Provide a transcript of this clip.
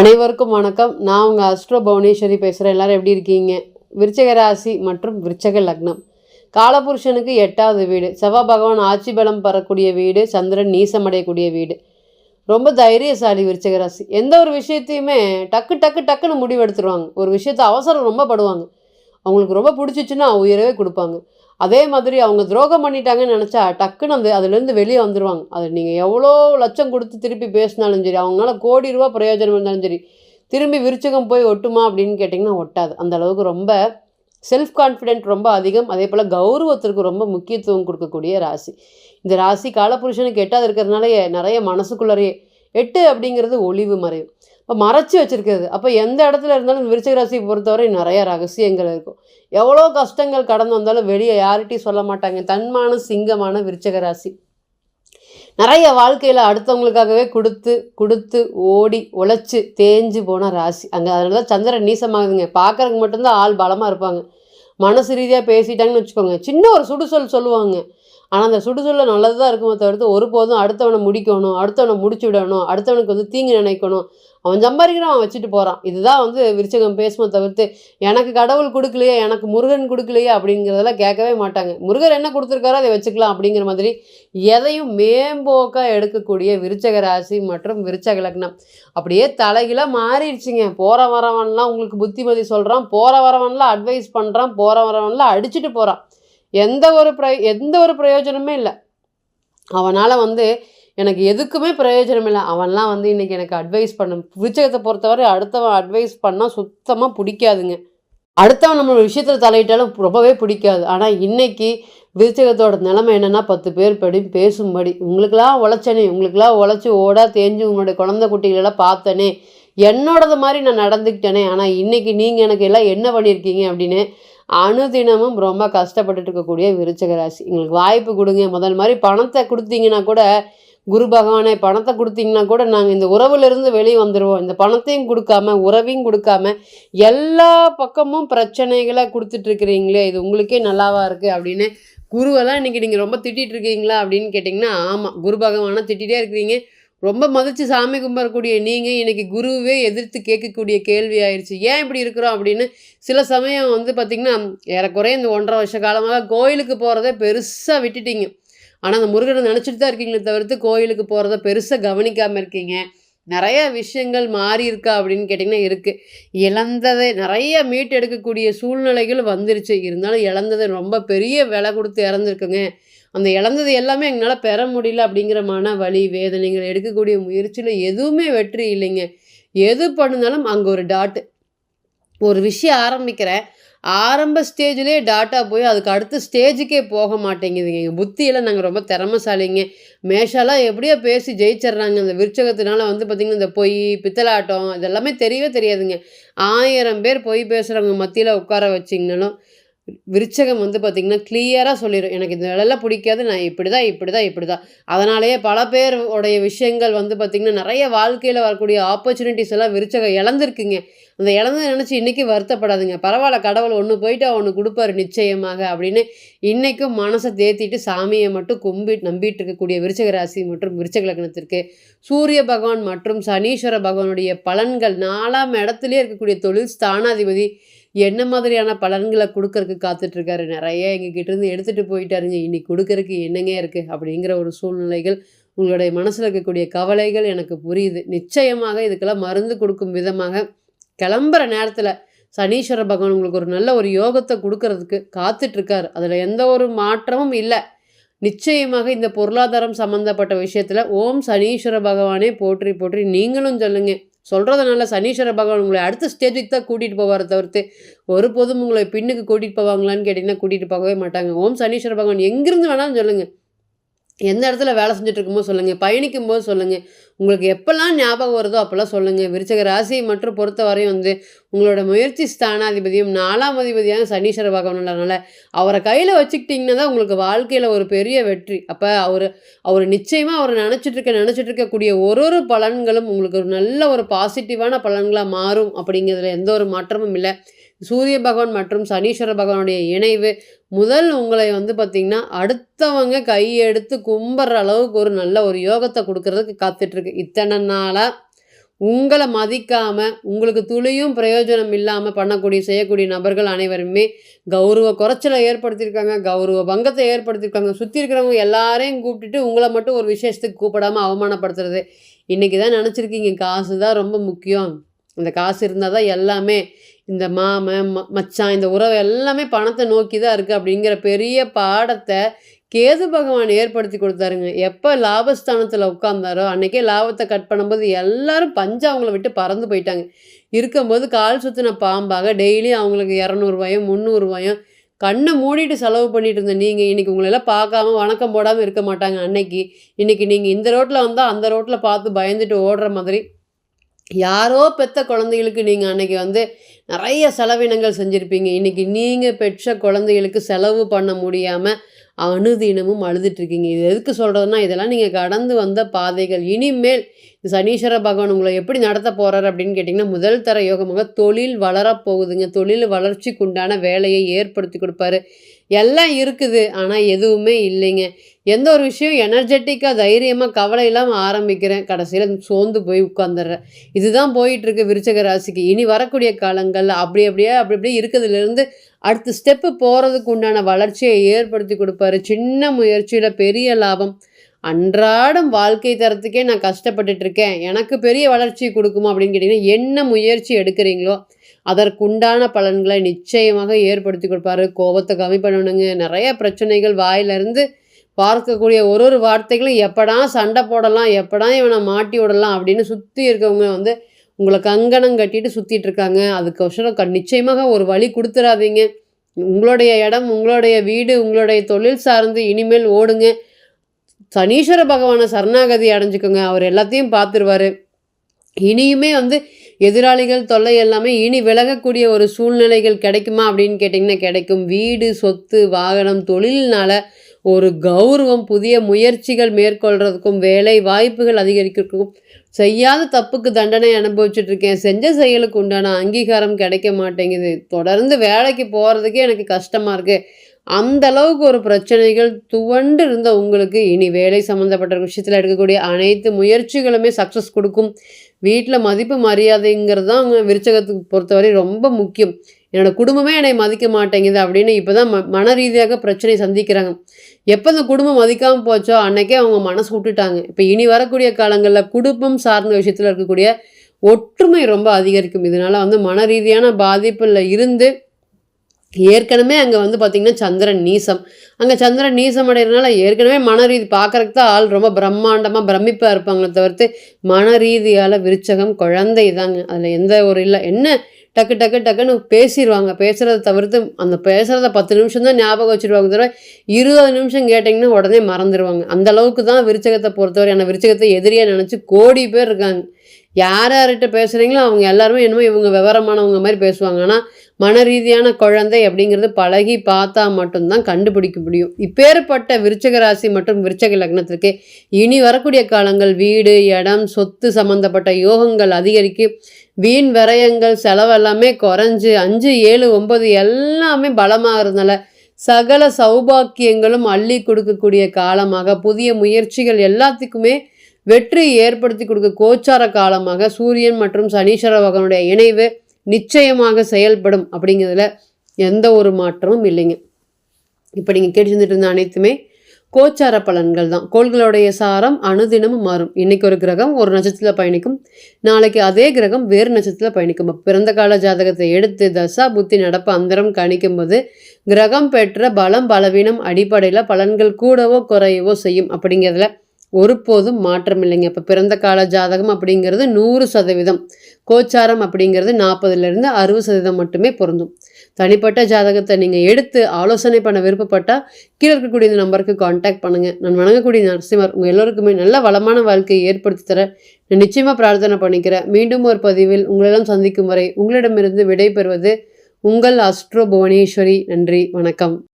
அனைவருக்கும் வணக்கம். நான் உங்கள் அஸ்ட்ரோ புவனேஸ்வரி பேசுகிறேன் எல்லாரும் எப்படி இருக்கீங்க? விருச்சக ராசி மற்றும் விருச்சக லக்னம். காலபுருஷனுக்கு எட்டாவது வீடு. செவ்வாய் பகவான் ஆட்சி பலம் பெறக்கூடிய வீடு. சந்திரன் நீசமடையக்கூடிய வீடு. ரொம்ப தைரியசாலி விருச்சக ராசி. எந்த ஒரு விஷயத்தையுமே டக்கு டக்கு டக்குன்னு முடிவெடுத்துருவாங்க. ஒரு விஷயத்தை அவசரம் ரொம்ப படுவாங்க. அவங்களுக்கு ரொம்ப பிடிச்சிச்சுன்னா உயிரவே கொடுப்பாங்க. அதே மாதிரி அவங்க துரோகம் பண்ணிட்டாங்கன்னு நினச்சா டக்குன்னு அந்த அதுலேருந்து வெளியே வந்துடுவாங்க அது நீங்கள் எவ்வளோ லட்சம் கொடுத்து திருப்பி பேசினாலும் சரி அவங்களால கோடி ரூபா பிரயோஜனம் இருந்தாலும் சரி திரும்பி விருச்சகம் போய் ஒட்டுமா அப்படின்னு கேட்டிங்கன்னா ஒட்டாது. அந்த அளவுக்கு ரொம்ப செல்ஃப் கான்ஃபிடென்ட் ரொம்ப அதிகம். அதே போல் கௌரவத்திற்கு ரொம்ப முக்கியத்துவம் கொடுக்கக்கூடிய ராசி. இந்த ராசி காலபுருஷனுக்கு எட்டாவது இருக்கிறதுனால நிறைய மனசுக்குள்ளறையே எட்டு அப்படிங்கிறது ஒளிவு மறைவு இப்போ மறைச்சி வச்சுருக்கிறது. அப்போ எந்த இடத்துல இருந்தாலும் விருச்சிக ராசியை பொறுத்தவரை நிறைய ரகசியங்கள் இருக்கும். எவ்வளோ கஷ்டங்கள் கடந்து வந்தாலும் வெளியே யார்கிட்டையும் சொல்ல மாட்டாங்க. தன்மான சிங்கமான விருச்சக ராசி. நிறைய வாழ்க்கையில் அடுத்தவங்களுக்காகவே கொடுத்து கொடுத்து ஓடி உழைச்சி தேஞ்சு போன ராசி. அங்கே அதனால தான் சந்திரன் நீசமாகுதுங்க. பார்க்குறதுக்கு மட்டும்தான் ஆள் பலமாக இருப்பாங்க. மனசு ரீதியாக பேசிட்டாங்கன்னு வச்சுக்கோங்க. சின்ன ஒரு சுடுசொல் சொல்லுவாங்க. ஆனால் அந்த சுடுசொல்ல நல்லது தான் இருக்குமே தவிர்த்து ஒருபோதும் அடுத்தவனை முடிக்கணும் அடுத்தவனை முடிச்சு விடணும் அடுத்தவனுக்கு வந்து தீங்கு நினைக்கணும். அவன் சம்பாதிக்கிறான் அவன் வச்சுட்டு போகிறான் இதுதான் வந்து விருச்சகம் பேசுமே தவிர்த்து எனக்கு கடவுள் கொடுக்கலையே எனக்கு முருகன் கொடுக்கலையே அப்படிங்கிறதெல்லாம் கேட்கவே மாட்டாங்க. முருகர் என்ன கொடுத்துருக்காரோ அதை வச்சுக்கலாம் அப்படிங்கிற மாதிரி எதையும் மேம்போக்காக எடுக்கக்கூடிய விருச்சக ராசி மற்றும் விருச்சக லக்னம். அப்படியே தலைகீழாக மாறிடுச்சுங்க. போகிற வரவன்லாம் உங்களுக்கு புத்திமதி சொல்கிறான் போகிற வரவன்லாம் அட்வைஸ் பண்ணுறான் போகிற வரவன்லாம் அடிச்சுட்டு போகிறான் எந்த ஒரு ப்ர எந்த ஒரு பிரயோஜனமே இல்லை. அவனால் வந்து எனக்கு எதுக்குமே பிரயோஜனம் இல்லை. அவன்லாம் வந்து இன்றைக்கி எனக்கு அட்வைஸ் பண்ண விருச்சகத்தை பொறுத்தவரை அடுத்தவன் அட்வைஸ் பண்ணால் சுத்தமாக பிடிக்காதுங்க. அடுத்தவன் நம்ம விஷயத்தில் தலையிட்டாலும் ரொம்பவே பிடிக்காது. ஆனால் இன்றைக்கி விருச்சகத்தோட நிலைமை என்னென்னா பத்து பேர் படி பேசும்படி. உங்களுக்கெல்லாம் உழைச்சனே உங்களுக்கெல்லாம் உழைச்சி ஓடா தேஞ்சு உங்களுடைய குழந்தை குட்டிகளெல்லாம் பார்த்தனே என்னோடது மாதிரி நான் நடந்துக்கிட்டேனே ஆனால் இன்றைக்கி நீங்கள் எனக்கு எல்லாம் என்ன பண்ணியிருக்கீங்க அப்படின்னு அனுதினமும் ரொம்ப கஷ்டப்பட்டுட்டு இருக்கக்கூடிய விருச்சக ராசி. எங்களுக்கு வாய்ப்பு கொடுங்க. முதல் மாதிரி பணத்தை கொடுத்தீங்கன்னா கூட குரு பகவானே பணத்தை கொடுத்தீங்கன்னா கூட நாங்கள் இந்த உறவுலேருந்து வெளியே வந்துடுவோம் இந்த பணத்தையும் கொடுக்காம உறவையும் கொடுக்காம எல்லா பக்கமும் பிரச்சனைகளை கொடுத்துட்ருக்குறீங்களே இது உங்களுக்கே நல்லாவா இருக்குது அப்படின்னு குருவெல்லாம் இன்றைக்கி நீங்கள் ரொம்ப திட்டிகிட்டு இருக்கீங்களா அப்படின்னு கேட்டிங்கன்னா ஆமாம் குரு பகவானை திட்டிகிட்டே இருக்கிறீங்க. ரொம்ப மதித்து சாமி கும்பிடக்கூடிய நீங்கள் இன்றைக்கி குருவே எதிர்த்து கேட்கக்கூடிய கேள்வி ஆயிடுச்சு ஏன் இப்படி இருக்கிறோம் அப்படின்னு சில சமயம் வந்து பார்த்திங்கன்னா ஏறக்குறைய இந்த ஒன்றரை வருஷ காலமாக கோயிலுக்கு போகிறத பெருசாக விட்டுட்டீங்க. ஆனால் அந்த முருகனை நினச்சிட்டு தான் இருக்கீங்களே தவிர்த்து கோயிலுக்கு போகிறத பெருசாக கவனிக்காமல் இருக்கீங்க. நிறைய விஷயங்கள் மாறி இருக்கா அப்படின்னு கேட்டிங்கன்னா இருக்குது இழந்ததை நிறைய மீட் எடுக்கக்கூடிய சூழ்நிலைகள் வந்துருச்சு. இருந்தாலும் இழந்ததை ரொம்ப பெரிய விலை கொடுத்து இறந்துருக்குங்க. அந்த இழந்தது எல்லாமே எங்களால் பெற முடியல அப்படிங்கிற மன வலி வேதனைகள் எடுக்கக்கூடிய முயற்சியில் எதுவுமே வெற்றி இல்லைங்க. எது பண்ணுனாலும் அங்கே ஒரு டாட்டு ஒரு விஷயம் ஆரம்பிக்கிறேன். ஆரம்ப ஸ்டேஜ்லேயே டாட்டா போய் அதுக்கு அடுத்த ஸ்டேஜுக்கே போக மாட்டேங்குதுங்க. எங்கள் புத்தியில் நாங்கள் ரொம்ப திறமசாலிங்க. மேஷாலாம் எப்படியோ பேசி ஜெயிச்சிட்றாங்க. அந்த விருச்சகத்தினால வந்து பார்த்திங்கன்னா இந்த பொய் பித்தலாட்டம் இதெல்லாமே தெரியவே தெரியாதுங்க. ஆயிரம் பேர் பொய் பேசுகிறவங்க மத்தியில் உட்கார வச்சிங்கனாலும் விருச்சகம் வந்து பார்த்திங்கன்னா கிளியராக சொல்லிடும் எனக்கு இந்த வேலையெல்லாம் பிடிக்காது நான் இப்படி தான் இப்படி தான் இப்படி தான் அதனாலேயே பல பேர் உடைய விஷயங்கள் வந்து பார்த்திங்கன்னா நிறைய வாழ்க்கையில் வரக்கூடிய ஆப்பர்ச்சுனிட்டிஸ் எல்லாம் விருச்சகம் இழந்திருக்குங்க. அந்த இழந்து நினச்சி இன்றைக்கி வருத்தப்படாதுங்க. பரவாயில்ல கடவுள் ஒன்று போயிட்டு ஒன்று கொடுப்பாரு நிச்சயமாக அப்படின்னு இன்றைக்கும் மனசை தேத்திட்டு சாமியை மட்டும் கும்பி நம்பிட்டு இருக்கக்கூடிய விருச்சக ராசி மற்றும் விருச்சக லக்னத்திற்கு சூரிய பகவான் மற்றும் சனீஸ்வர பகவானுடைய பலன்கள் நாலாம் இடத்துலேயே இருக்கக்கூடிய தொழில் ஸ்தானாதிபதி என்ன மாதிரியான பலன்களை கொடுக்கறக்கு காத்துட்ருக்காரு. நிறைய எங்ககிட்ட இருந்து எடுத்துகிட்டு போயிட்டாருங்க. இன்னைக்கு கொடுக்கறக்கு என்னங்க இருக்குது அப்படிங்கிற ஒரு சூழ்நிலைகள் உங்களுடைய மனசில் இருக்கக்கூடிய கவலைகள் எனக்கு புரியுது. நிச்சயமாக இதுக்கெல்லாம் மருந்து கொடுக்கும் விதமாக கிளம்புற நேரத்தில் சனீஸ்வர பகவான் உங்களுக்கு ஒரு நல்ல ஒரு யோகத்தை கொடுக்கறதுக்கு காத்துட்ருக்கார். அதில் எந்த ஒரு மாற்றமும் இல்லை. நிச்சயமாக இந்த பொருளாதாரம் சம்மந்தப்பட்ட விஷயத்தில் ஓம் சனீஸ்வர பகவானே போற்றி போற்றி நீங்களும் சொல்லுங்கள் சொல்கிறதுனால சனீஸ்வர பகவான் உங்களை அடுத்த ஸ்டேஜுக்கு தான் கூட்டிகிட்டு போவார் தவிர்த்து ஒருபோதும் உங்களை பின்னுக்கு கூட்டிகிட்டு போவாங்களான்னு கேட்டிங்கன்னா கூட்டிகிட்டு போகவே மாட்டாங்க. ஓம் சனீஸ்வர பகவான் எங்கிருந்து வேணாலும் சொல்லுங்கள் எந்த இடத்துல வேலை செஞ்சுட்டு இருக்கும்போது சொல்லுங்கள் பயணிக்கும் போது சொல்லுங்கள் உங்களுக்கு எப்போல்லாம் ஞாபகம் வருதோ அப்போல்லாம் சொல்லுங்கள் விருச்சக ராசியை மற்றும் பொறுத்த வரையும் வந்து உங்களோட முயற்சி ஸ்தானாதிபதியும் நாலாம் அதிபதியான சனீஸ்வர பகவான் அவரை கையில் வச்சுக்கிட்டிங்கன்னா தான் உங்களுக்கு வாழ்க்கையில் ஒரு பெரிய வெற்றி. அப்போ அவர் அவர் நிச்சயமாக அவர் நினச்சிட்ருக்க நினச்சிட்டு இருக்கக்கூடிய ஒரு ஒரு பலன்களும் உங்களுக்கு ஒரு நல்ல ஒரு பாசிட்டிவான பலன்களாக மாறும் அப்படிங்கிறதுல எந்த ஒரு மாற்றமும் இல்லை. சூரிய பகவான் மற்றும் சனீஸ்வர பகவானுடைய இணைவு முதல் உங்களை வந்து பார்த்திங்கன்னா அடுத்தவங்க கையெடுத்து கும்பிட்ற அளவுக்கு ஒரு நல்ல ஒரு யோகத்தை கொடுக்கறதுக்கு காத்துட்ருக்கு. இத்தனை நாளாக உங்களை மதிக்காமல் உங்களுக்கு துளியும் பிரயோஜனம் இல்லாமல் பண்ணக்கூடிய செய்யக்கூடிய நபர்கள் அனைவருமே கௌரவ குறைச்சலை ஏற்படுத்தியிருக்காங்க. கௌரவ பங்கத்தை ஏற்படுத்தியிருக்காங்க. சுற்றி இருக்கிறவங்க எல்லாரையும் கூப்பிட்டுட்டு உங்களை மட்டும் ஒரு விசேஷத்துக்கு கூப்பிடாமல் அவமானப்படுத்துறது. இன்றைக்கி தான் நினச்சிருக்கீங்க. காசு தான் ரொம்ப முக்கியம். இந்த காசு இருந்தால் தான் எல்லாமே இந்த மாமன் ம மச்சான் இந்த உறவு எல்லாமே பணத்தை நோக்கி தான் இருக்குது அப்படிங்கிற பெரிய பாடத்தை கேது பகவான் ஏற்படுத்தி கொடுத்தாருங்க. எப்போ லாபஸ்தானத்தில் உட்காந்தாரோ அன்றைக்கே லாபத்தை கட் பண்ணும்போது எல்லாரும் பஞ்சு அவங்கள விட்டு பறந்து போயிட்டாங்க. இருக்கும்போது கால் சுற்றின பாம்பாக டெய்லி அவங்களுக்கு இரநூறுவாயும் முந்நூறுவாயும் கண்ணை மூடிட்டு செலவு பண்ணிட்டு இருந்த நீங்கள் இன்றைக்கி உங்களெல்லாம் பார்க்காம வணக்கம் போடாமல் இருக்க மாட்டாங்க அன்னைக்கு. இன்றைக்கி நீங்கள் இந்த ரோட்டில் வந்தால் அந்த ரோட்டில் பார்த்து பயந்துட்டு ஓடுற மாதிரி யாரோ பெத்த குழந்தைகளுக்கு நீங்கள் அன்றைக்கி வந்து நிறைய செலவினங்கள் செஞ்சுருப்பீங்க. இன்றைக்கி நீங்கள் பெற்ற குழந்தைகளுக்கு செலவு பண்ண முடியாமல் அணுதினமும் அழுதுட்ருக்கீங்க. இது எதுக்கு சொல்கிறதுனா இதெல்லாம் நீங்கள் கடந்து வந்த பாதைகள். இனிமேல் சனீஸ்வர பகவான் உங்களை எப்படி நடத்த போகிறார் அப்படின்னு கேட்டிங்கன்னா முதல் தர யோகமாக தொழில் வளரப்போகுதுங்க. தொழில் வளர்ச்சிக்குண்டான வேலையை ஏற்படுத்தி கொடுப்பாரு. எல்லாம் இருக்குது ஆனால் எதுவுமே இல்லைங்க. எந்த ஒரு விஷயம் எனர்ஜெட்டிக்காக தைரியமாக கவலை இல்லாமல் ஆரம்பிக்கிறேன். கடைசியில் சோர்ந்து போய் உட்காந்துடுறேன் இதுதான் போயிட்டுருக்கு விருச்சக ராசிக்கு. இனி வரக்கூடிய காலங்களில் அப்படி அப்படியே அப்படி அப்படியே இருக்கிறதுலேருந்து அடுத்த ஸ்டெப்பு போகிறதுக்கு உண்டான வளர்ச்சியை ஏற்படுத்தி கொடுப்பாரு. சின்ன முயற்சியில் பெரிய லாபம். அன்றாடம் வாழ்க்கை தரத்துக்கே நான் கஷ்டப்பட்டுட்டு இருக்கேன். எனக்கு பெரிய வளர்ச்சி கொடுக்குமா அப்படின்னு கேட்டிங்கன்னா என்ன முயற்சி எடுக்கிறீங்களோ அதற்குண்டான பலன்களை நிச்சயமாக ஏற்படுத்தி கொடுப்பாரு. கோபத்தை கம்மி பண்ணணுங்க. நிறைய பிரச்சனைகள் வாயிலிருந்து பார்க்கக்கூடிய ஒரு ஒரு வார்த்தைகளும் எப்படா சண்டை போடலாம் எப்படா இவனை மாட்டி விடலாம் அப்படின்னு சுற்றி இருக்கவங்க வந்து உங்களை கங்கணம் கட்டிட்டு சுற்றிட்டு இருக்காங்க. அதுக்கோசரம் க நிச்சயமாக ஒரு வழி கொடுத்துடாதீங்க உங்களுடைய இடம் உங்களுடைய வீடு உங்களுடைய தொழில் சார்ந்து இனிமேல் ஓடுங்க. சனீஸ்வர பகவானை சரணாகதி அடைஞ்சுக்கோங்க. அவர் எல்லாத்தையும் பார்த்துருவாரு. இனியுமே வந்து எதிராளிகள் தொல்லை எல்லாமே இனி விலகக்கூடிய ஒரு சூழ்நிலைகள் கிடைக்குமா அப்படின்னு கேட்டிங்கன்னா கிடைக்கும். வீடு சொத்து வாகனம் தொழில்னால ஒரு கௌரவம் புதிய முயற்சிகள் மேற்கொள்கிறதுக்கும் வேலை வாய்ப்புகள் அதிகரிக்கிறதுக்கும் செய்யாத தப்புக்கு தண்டனை அனுபவிச்சுட்டு இருக்கேன் செஞ்ச செயலுக்கு உண்டான அங்கீகாரம் கிடைக்க மாட்டேங்குது. தொடர்ந்து வேலைக்கு போகிறதுக்கே எனக்கு கஷ்டமாக இருக்குது அந்த அளவுக்கு ஒரு பிரச்சனைகள் துவண்டு இருந்த உங்களுக்கு இனி வேலை சம்மந்தப்பட்ட விஷயத்தில் எடுக்கக்கூடிய அனைத்து முயற்சிகளுமே சக்ஸஸ் கொடுக்கும். வீட்டில் மதிப்பு மரியாதைங்கிறது தான் அவங்க விருச்சகத்துக்கு பொறுத்தவரை ரொம்ப முக்கியம். என்னோடய குடும்பமே என்னை மதிக்க மாட்டேங்குது அப்படின்னு இப்போ தான் ம மன ரீதியாக பிரச்சனை சந்திக்கிறாங்க. எப்போ இந்த குடும்பம் மதிக்காமல் போச்சோ அன்னைக்கே அவங்க மனசு விட்டுட்டாங்க. இப்போ இனி வரக்கூடிய காலங்களில் குடும்பம் சார்ந்த விஷயத்தில் இருக்கக்கூடிய ஒற்றுமை ரொம்ப அதிகரிக்கும். இதனால் வந்து மன ரீதியான பாதிப்பில் இருந்து ஏற்கனவே அங்கே வந்து பார்த்திங்கன்னா சந்திரன் நீசம். அங்கே சந்திரன் நீசம் அடைகிறதுனால ஏற்கனவே மன ரீதி பார்க்குறக்கு தான் ஆள் ரொம்ப பிரம்மாண்டமாக பிரமிப்பாக இருப்பாங்களே தவிர்த்து மன ரீதியால் விருச்சகம் குழந்தை தாங்க. அதில் எந்த ஒரு இல்லை. என்ன டக்கு டக்கு டக்குன்னு பேசிடுவாங்க பேசுகிறத தவிர்த்து அந்த பேசுகிறத பத்து நிமிஷம் தான் ஞாபகம் வச்சுருவாங்க தவிர இருபது நிமிஷம் கேட்டிங்கன்னா உடனே மறந்துடுவாங்க அந்த அளவுக்கு தான் விருச்சகத்தை பொறுத்தவரை அந்த விருச்சகத்தை எதிரியாக நினச்சி கோடி பேர் இருக்காங்க. யார் யார்கிட்ட பேசுகிறீங்களோ அவங்க எல்லாருமே என்னமோ இவங்க விவரமானவங்க மாதிரி பேசுவாங்க. ஆனால் மன ரீதியான குழந்தை அப்படிங்கிறது பழகி பார்த்தா மட்டும்தான் கண்டுபிடிக்க முடியும். இப்பேற்பட்ட விருச்சக ராசி மற்றும் விருச்சக லக்னத்திற்கு இனி வரக்கூடிய காலங்கள் வீடு இடம் சொத்து சம்மந்தப்பட்ட யோகங்கள் அதிகரிக்கு வீண் விரயங்கள் செலவெல்லாமே குறைஞ்சு அஞ்சு ஏழு ஒம்பது எல்லாமே பலமாகிறதுனால சகல சௌபாக்கியங்களும் அள்ளி கொடுக்கக்கூடிய காலமாக புதிய முயற்சிகள் எல்லாத்துக்குமே வெற்றி ஏற்படுத்தி கொடுக்க கோச்சார காலமாக சூரியன் மற்றும் சனீஸ்வர பகவனுடைய இணைவு நிச்சயமாக செயல்படும் அப்படிங்கிறதுல எந்த ஒரு மாற்றமும் இல்லைங்க. இப்போ நீங்கள் கேட்டு இருந்த அனைத்துமே கோச்சார பலன்கள் தான். கோள்களுடைய சாரம் அணுதினமும் மாறும். இன்றைக்கி ஒரு கிரகம் ஒரு நட்சத்திரத்தில் பயணிக்கும். நாளைக்கு அதே கிரகம் வேறு நட்சத்திரத்தில் பயணிக்கும். பிறந்த கால ஜாதகத்தை எடுத்து தசா புத்தி நடப்பு அந்தரம் கணிக்கும் போது கிரகம் பெற்ற பலம் பலவீனம் அடிப்படையில் பலன்கள் கூடவோ குறையவோ செய்யும் அப்படிங்கிறதுல ஒருபோதும் மாற்றம் இல்லைங்க இப்போ பிறந்த கால ஜாதகம் அப்படிங்கிறது நூறு சதவீதம். கோச்சாரம் அப்படிங்கிறது நாற்பதுலேருந்து அறுபது சதவீதம் மட்டுமே பொருந்தும். தனிப்பட்ட ஜாதகத்தை நீங்கள் எடுத்து ஆலோசனை பண்ண விருப்பப்பட்டால் கீழே இருக்கக்கூடிய இந்த நம்பருக்கு காண்டாக்ட் பண்ணுங்கள் நான் வணங்கக்கூடிய நரசிம்மர் உங்கள் எல்லோருக்குமே நல்ல வளமான வாழ்க்கையை ஏற்படுத்தி தர நான் நிச்சயமாக பிரார்த்தனை பண்ணிக்கிறேன். மீண்டும் ஒரு பதிவில் உங்களெல்லாம் சந்திக்கும் வரை உங்களிடமிருந்து விடை பெறுவது உங்கள் அஸ்ட்ரோ புவனேஸ்வரி. நன்றி. வணக்கம்.